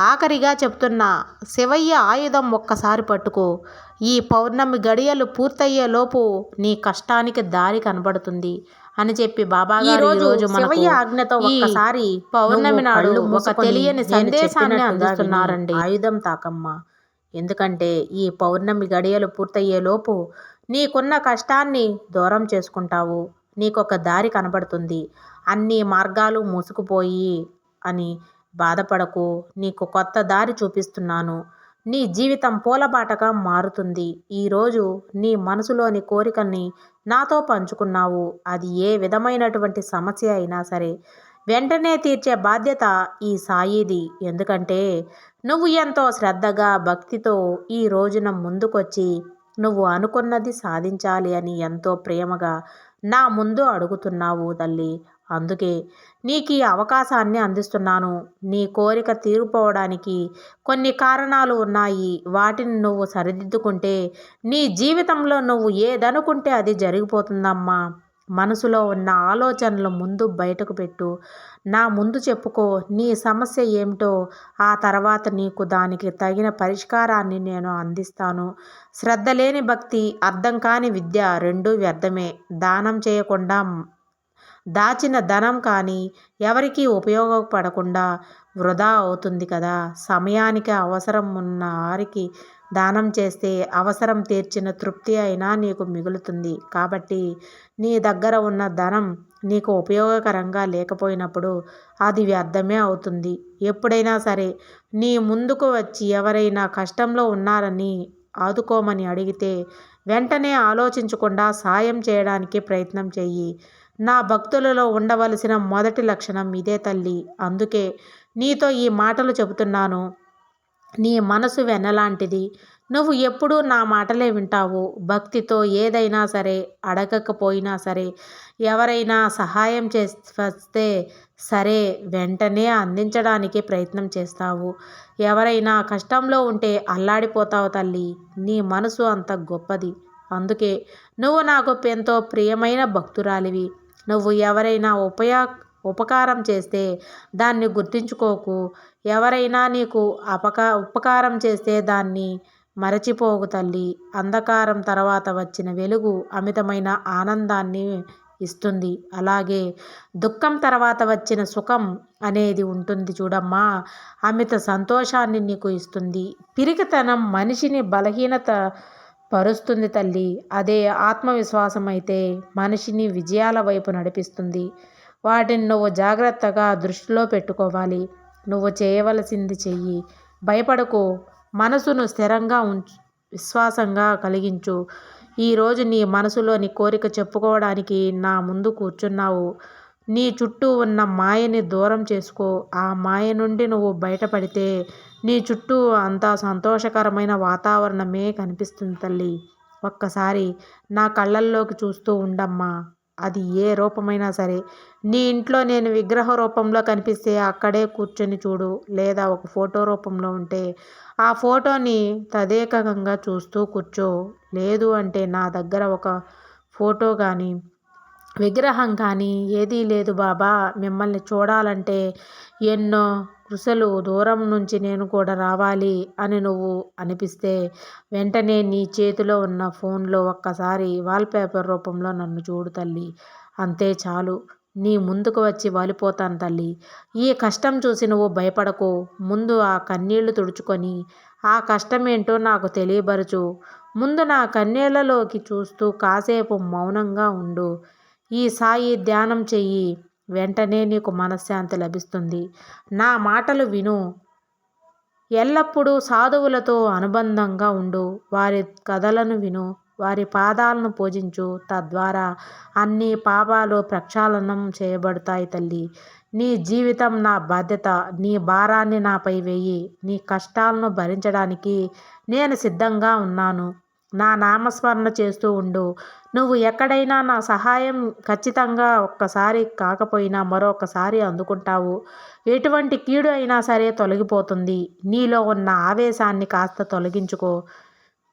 ఆఖరిగా చెప్తున్నా శివయ్య ఆయుధం ఒక్కసారి పట్టుకో. ఈ పౌర్ణమి గడియలు పూర్తయ్యే లోపు నీ కష్టానికి దారి కనబడుతుంది అని చెప్పి బాబా రోజు శివయ్య ఆజ్ఞతో ఒక్కసారి పౌర్ణమి నాడు ఒక తెలియని సందేశాన్ని అందిస్తున్నారండి. ఆయుధం తాకమ్మ. ఎందుకంటే ఈ పౌర్ణమి గడియలు పూర్తయ్యే లోపు నీకున్న కష్టాన్ని దూరం చేసుకుంటావు. నీకొక దారి కనబడుతుంది. అన్ని మార్గాలు మూసుకుపోయి అని బాధపడకు. నీకు కొత్త దారి చూపిస్తున్నాను. నీ జీవితం పూలబాటగా మారుతుంది. ఈరోజు నీ మనసులోని కోరికల్ని నాతో పంచుకున్నావు. అది ఏ విధమైనటువంటి సమస్య అయినా సరే వెంటనే తీర్చే బాధ్యత ఈ సాయిది. ఎందుకంటే నువ్వు ఎంతో శ్రద్ధగా భక్తితో ఈ రోజున ముందుకొచ్చి నువ్వు అనుకున్నది సాధించాలి అని ఎంతో ప్రేమగా నా ముందు అడుగుతున్నావు తల్లి. అందుకే నీకు ఈ అవకాశాన్ని అందిస్తున్నాను. నీ కోరిక తీరుపోవడానికి కొన్ని కారణాలు ఉన్నాయి. వాటిని నువ్వు సరిదిద్దుకుంటే నీ జీవితంలో నువ్వు ఏదనుకుంటే అది జరిగిపోతుందమ్మా. మనసులో ఉన్న ఆలోచనలు ముందు బయటకు పెట్టు. నా ముందు చెప్పుకో నీ సమస్య ఏమిటో ఆ తర్వాత నీకు దానికి తగిన పరిష్కారాన్ని నేను అందిస్తాను. శ్రద్ధ లేని భక్తి అర్థం కాని విద్య రెండూ వ్యర్థమే. దానం చేయకుండా దాచిన ధనం కానీ ఎవరికీ ఉపయోగపడకుండా వృధా అవుతుంది కదా. సమయానికి అవసరం ఉన్న వారికి దానం చేస్తే అవసరం తీర్చిన తృప్తి అయినా నీకు మిగులుతుంది. కాబట్టి నీ దగ్గర ఉన్న ధనం నీకు ఉపయోగకరంగా లేకపోయినప్పుడు అది వ్యర్థమే అవుతుంది. ఎప్పుడైనా సరే నీ ముందుకు వచ్చి ఎవరైనా కష్టంలో ఉన్నారని ఆదుకోమని అడిగితే వెంటనే ఆలోచించకుండా సాయం చేయడానికి ప్రయత్నం చెయ్యి. నా భక్తులలో ఉండవలసిన మొదటి లక్షణం ఇదే తల్లి. అందుకే నీతో ఈ మాటలు చెబుతున్నాను. నీ మనసు వెన్నలాంటిది. నువ్వు ఎప్పుడూ నా మాటలే వింటావు. భక్తితో ఏదైనా సరే అడగకపోయినా సరే ఎవరైనా సహాయం చేస్తే సరే వెంటనే అందించడానికి ప్రయత్నం చేస్తావు. ఎవరైనా కష్టంలో ఉంటే అల్లాడిపోతావు తల్లి. నీ మనసు అంత గొప్పది. అందుకే నువ్వు నాకు ఎంతో ప్రియమైన భక్తురాలివి. నువ్వు ఎవరైనా ఉపయా ఉపకారం చేస్తే దాన్ని గుర్తుంచుకోకు. ఎవరైనా నీకు అపకా ఉపకారం చేస్తే దాన్ని మరచిపోకు తల్లి. అంధకారం తర్వాత వచ్చిన వెలుగు అమితమైన ఆనందాన్ని ఇస్తుంది. అలాగే దుఃఖం తర్వాత వచ్చిన సుఖం అనేది ఉంటుంది చూడమ్మా. అమిత సంతోషాన్ని నీకు ఇస్తుంది. పిరికితనం మనిషిని బలహీనత పరుస్తుంది తల్లి. అదే ఆత్మవిశ్వాసం అయితే మనిషిని విజయాల వైపు నడిపిస్తుంది. వాటిని నువ్వు జాగ్రత్తగా దృష్టిలో పెట్టుకోవాలి. నువ్వు చేయవలసింది చెయ్యి. భయపడకు. మనసును స్థిరంగా ఉంచు. విశ్వాసంగా కలిగించు. ఈరోజు నీ మనసులోని కోరిక చెప్పుకోవడానికి నా ముందు కూర్చున్నావు. నీ చుట్టూ ఉన్న మాయని దూరం చేసుకో. ఆ మాయ నుండి నువ్వు బయటపడితే నీ చుట్టూ అంతా సంతోషకరమైన వాతావరణమే కనిపిస్తుంది తల్లి. ఒక్కసారి నా కళ్ళల్లోకి చూస్తూ ఉండమ్మా. అది ఏ రూపమైనా సరే. నీ ఇంట్లో నేను విగ్రహ రూపంలో కనిపిస్తే అక్కడే కూర్చొని చూడు. లేదా ఒక ఫోటో రూపంలో ఉంటే ఆ ఫోటోని తదేకంగా చూస్తూ కూర్చో. లేదు అంటే నా దగ్గర ఒక ఫోటో కానీ విగ్రహం కానీ ఏదీ లేదు బాబా. మిమ్మల్ని చూడాలంటే ఎన్నో కృషలు దూరం నుంచి నేను కూడా రావాలి అని నువ్వు అనిపిస్తే వెంటనే నీ చేతిలో ఉన్న ఫోన్లో ఒక్కసారి వాల్పేపర్ రూపంలో నన్ను చూడు తల్లి. అంతే చాలు. నీ ముందుకు వచ్చి వాలిపోతాను తల్లి. ఈ కష్టం చూసి నువ్వు భయపడకు. ముందు ఆ కన్నీళ్ళు తుడుచుకొని ఆ కష్టమేంటో నాకు తెలియబరచు. ముందు నా కన్నీళ్ళలోకి చూస్తూ కాసేపు మౌనంగా ఉండు. ఈ సాయి ధ్యానం చెయ్యి. వెంటనే నీకు మనశ్శాంతి లభిస్తుంది. నా మాటలు విను. ఎల్లప్పుడూ సాధువులతో అనుబంధంగా ఉండు. వారి కథలను విను. వారి పాదాలను పూజించు. తద్వారా అన్ని పాపాలు ప్రక్షాళనం చేయబడతాయి తల్లి. నీ జీవితం నా బాధ్యత. నీ భారాన్ని నాపై వేయి. నీ కష్టాలను భరించడానికి నేను సిద్ధంగా ఉన్నాను. నా నామస్మరణ చేస్తూ ఉండు. నువ్వు ఎక్కడైనా నా సహాయం ఖచ్చితంగా ఒక్కసారి కాకపోయినా మరొకసారి అందుకుంటావు. ఎటువంటి కీడు అయినా సరే తొలగిపోతుంది. నీలో ఉన్న ఆవేశాన్ని కాస్త తొలగించుకో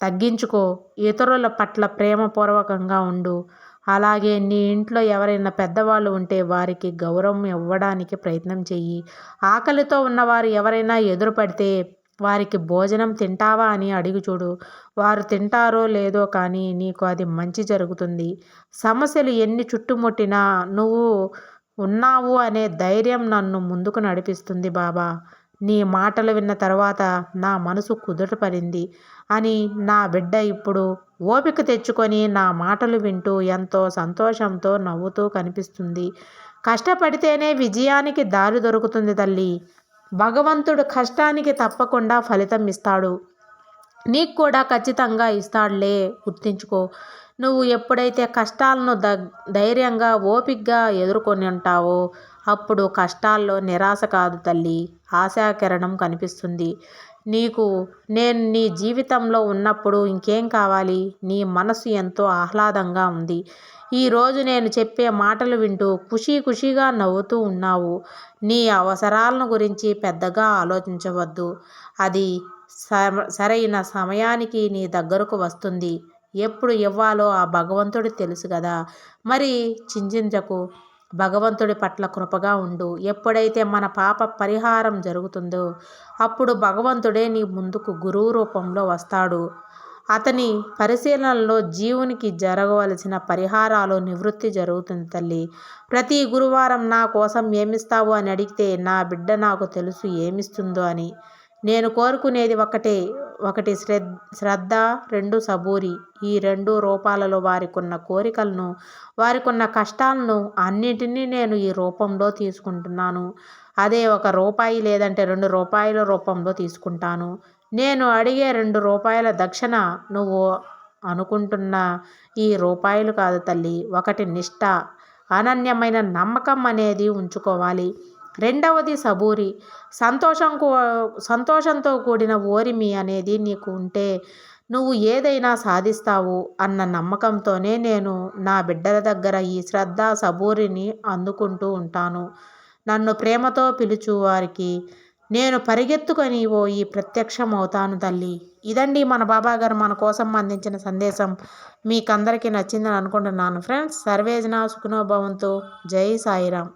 తగ్గించుకో. ఇతరుల పట్ల ప్రేమపూర్వకంగా ఉండు. అలాగే నీ ఇంట్లో ఎవరైనా పెద్దవాళ్ళు ఉంటే వారికి గౌరవం ఇవ్వడానికి ప్రయత్నం చెయ్యి. ఆకలితో ఉన్నవారు ఎవరైనా ఎదురుపడితే వారికి భోజనం తింటావా అని అడిగి చూడు. వారు తింటారో లేదో కానీ నీకు అది మంచి జరుగుతుంది. సమస్యలు ఎన్ని చుట్టుముట్టినా నువ్వు ఉన్నావు అనే ధైర్యం నన్ను ముందుకు నడిపిస్తుంది బాబా. నీ మాటలు విన్న తర్వాత నా మనసు కుదుటపడింది అని నా బిడ్డ ఇప్పుడు ఓపిక తెచ్చుకొని నా మాటలు వింటూ ఎంతో సంతోషంతో నవ్వుతూ కనిపిస్తుంది. కష్టపడితేనే విజయానికి దారి దొరుకుతుంది తల్లి. భగవంతుడు కష్టానికి తప్పకుండా ఫలితం ఇస్తాడు. నీకు కూడా ఖచ్చితంగా ఇస్తాడులే గుర్తించుకో. నువ్వు ఎప్పుడైతే కష్టాలను ద ధైర్యంగా ఓపిగ్గా ఎదుర్కొని ఉంటావో అప్పుడు కష్టాల్లో నిరాశ కాదు తల్లి. ఆశాకిరణం కనిపిస్తుంది. నీకు నేను నీ జీవితంలో ఉన్నప్పుడు ఇంకేం కావాలి? నీ మనసు ఎంతో ఆహ్లాదంగా ఉంది. ఈరోజు నేను చెప్పే మాటలు వింటూ ఖుషీ ఖుషీగా నవ్వుతూ ఉన్నావు. నీ అవసరాలను గురించి పెద్దగా ఆలోచించవద్దు. అది సరైన సమయానికి నీ దగ్గరకు వస్తుంది. ఎప్పుడు ఇవ్వాలో ఆ భగవంతుడు తెలుసు కదా. మరి చింతించకు. భగవంతుడి పట్ల కృపగా ఉండు. ఎప్పుడైతే మన పాప పరిహారం జరుగుతుందో అప్పుడు భగవంతుడే నీ ముందుకు గురువు రూపంలో వస్తాడు. అతని పరిశీలనలో జీవునికి జరగవలసిన పరిహారాలు నివృత్తి జరుగుతుంది తల్లి. ప్రతి గురువారం నా కోసం ఏమిస్తావు అని అడిగితే నా బిడ్డ నాకు తెలుసు ఏమిస్తుందో అని. నేను కోరుకునేది ఒకటే ఒకటి శ్రద్ధ రెండు సబూరి. ఈ రెండు రూపాలలో వారికున్న కోరికలను వారికున్న కష్టాలను అన్నిటినీ నేను ఈ రూపంలో తీసుకుంటున్నాను. అదే ఒక రూపాయి లేదంటే రెండు రూపాయల రూపంలో తీసుకుంటాను. నేను అడిగే రెండు రూపాయల దక్షిణ నువ్వు అనుకుంటున్న ఈ రూపాయలు కాదు తల్లి ఒకటి నిష్ఠ అనన్యమైన నమ్మకం అనేది ఉంచుకోవాలి. రెండవది సబూరి. సంతోషం సంతోషంతో కూడిన ఓరిమి అనేది నీకు ఉంటే నువ్వు ఏదైనా సాధిస్తావు అన్న నమ్మకంతోనే నేను నా బిడ్డల దగ్గర ఈ శ్రద్ధ సబూరిని అందుకుంటూ ఉంటాను. నన్ను ప్రేమతో పిలుచు వారికి నేను పరిగెత్తుకొని పోయి ప్రత్యక్షం అవుతాను తల్లి. ఇదండి మన బాబాగారు మన కోసం అందించిన సందేశం. మీకందరికీ నచ్చిందని అనుకుంటున్నాను ఫ్రెండ్స్. సర్వేజన సుఖనోభవంతో. జై సాయిరామ్.